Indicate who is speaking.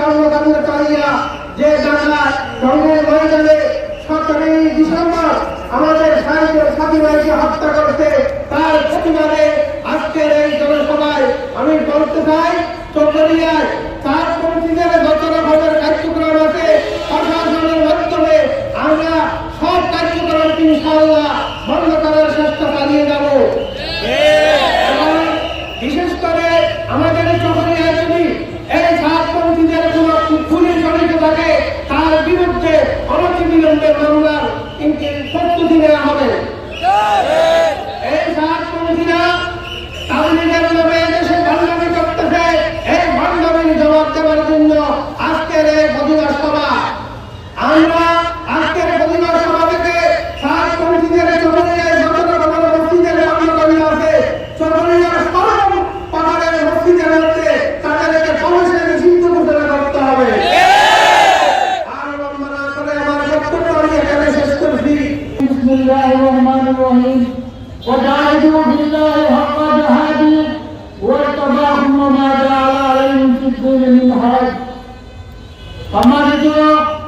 Speaker 1: কর্মকাণ্ড চালিয়া যে রঙের ময়দানে সতেরোই ডিসেম্বর আমাদের সাহিত্যের সাথী ভাইকে হত্যা করতে তার প্রতিবাদে আজকের এই জনসভায় আমি বলতে চাই চকরিয়ায় তার পরিচিতের যত রকমের কার্যক্রম আছে। প্রশাসনের মাধ্যমে আমরা সব কার্যক্রম ইনশাআল্লাহ বন্ধ করার চেষ্টা চালিয়ে যাব। বিশেষ করে আমাদের মামলার প্রস্তুতি নেওয়া হবে।
Speaker 2: وجاهدوا بالله حق جهاده واتبعهم وما جعل عليهم في الدين من حرج فمرجوا